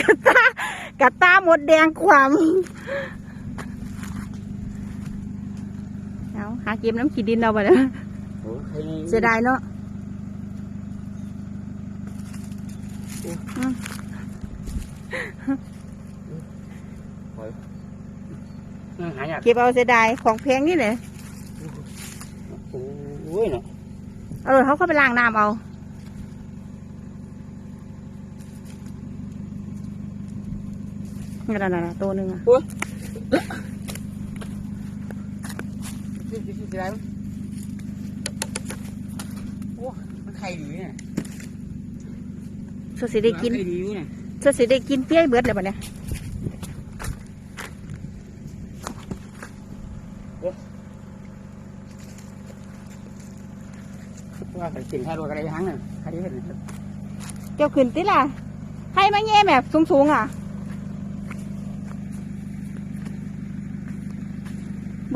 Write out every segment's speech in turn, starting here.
กระตากระตาหมดแดงความเอาหาเก็บน้ำขีดินเราไปนะโอ้ใครเสียดายเนาะอืมหายากเก็บเอาเสียดายของแพงนี่เลยโอ้ยเนาะเอารถเขาเข้าไปล้างน้ำเอา นั่นน่ะตัวหนึ่งอะสิสิสิอะไรโอ้มันไข่ดีเนี่ยสดสิได้กินไข่ดีอยู่เนี่ยสดสิได้กินเปี้ยเบิดเลยปะเนี่ยว่าไปกินข้าวด้วยกันได้ยังไงใครได้เห็นเจ้าขึ้นติล่ะให้มาแง่แบบสูงๆอะ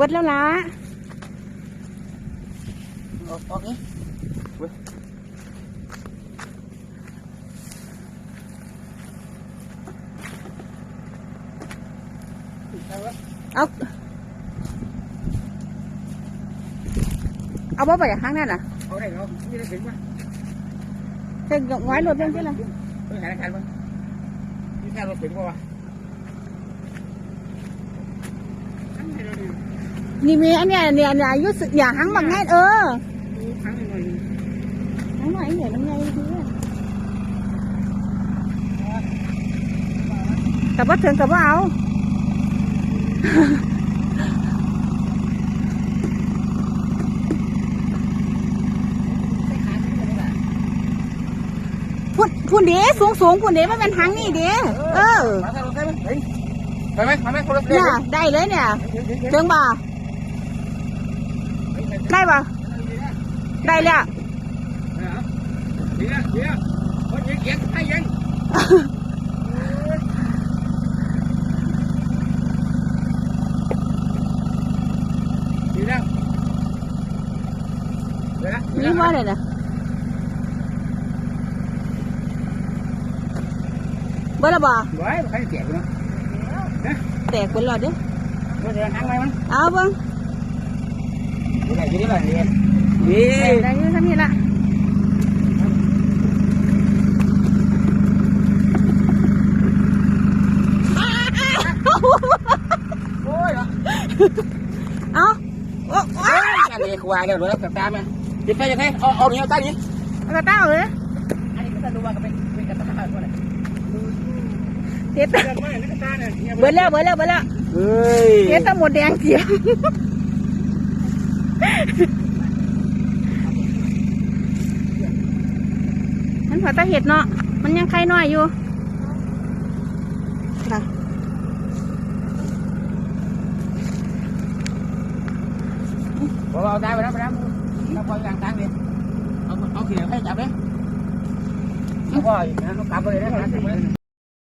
บิดแล้วล่ะ ออกออกนี่เว้ย เอาเอาบ่ไปข้างนั้นน่ะ เอาได้เอานี่ได้ถึงป่ะ เจะง้อยรถเป็นที่ละ เฮ้ยหายคันป่ะนี่แค่รถถึงป่ะ วะนี่มีอันเนี้ยเนี่ยเนี่ยอายุสึอย่าหังบังไงเออครั้งหนึ่งเลยหังหน่อยเห็นยังไงทีแต่ว่าถึงกับว่าเอาพุ่นพุ่นเด้สูงสูงพุ่นเด้มันเป็นหังนี่เด้เออมาทางรถได้ไหมไปไหมไปไหมคนละเนี่ยได้เลยเนี่ยถึงบ่าได้บ่ได้แล้วเดี๋ยวเดี๋ยวคนยิงเกียงให้ยิงดีแล้วเดี๋ยวนะนี่ว่าเลยนะเบ่ละบ่ไว้ใครเสียกูนะแตกเป็นหลอดเด้อเดี๋ยวทา đây bà. Đây nè miếng qua này nè. Bữa là bò bữa phải tẹt của nó tẹt ăn lò đấy à vâng gila ya. Ye. Dayanya sama lah. Ờ. Ủa. Cái này qua đâu nữa, tao mà. Đi phải như thế, ô ô nhiều tao nhỉ? Tao tao rồi. Thế ta. Bữa lẹ bữa lẹ bữa lẹ. Thế ta một đèn kìa. มมันจิบไปยังไงเอาเอาเนี้ยตั้งนี้เอากระเต้าเลยอันนี้ก็จะดูว่ากันเป็นเป็นกระต่ายตัวไหนเฮ็ดเกิดไม่กระต่ายเนี่ยเบิดแล้วเบิดแล้วเบิดแล้วเฮ้ยเฮ็ดแตะหมดแดงเสียมันผัดตะเห็ดเนาะ มันยังไข่น้อยอยู่น่ะบอกเอาได้ไปแล้วไปแล้วเราปล่อยอย่างตั้งดิเอาเอาเขียนให้จับดิเอาปล่อยนะเขากลับไปเลยนะ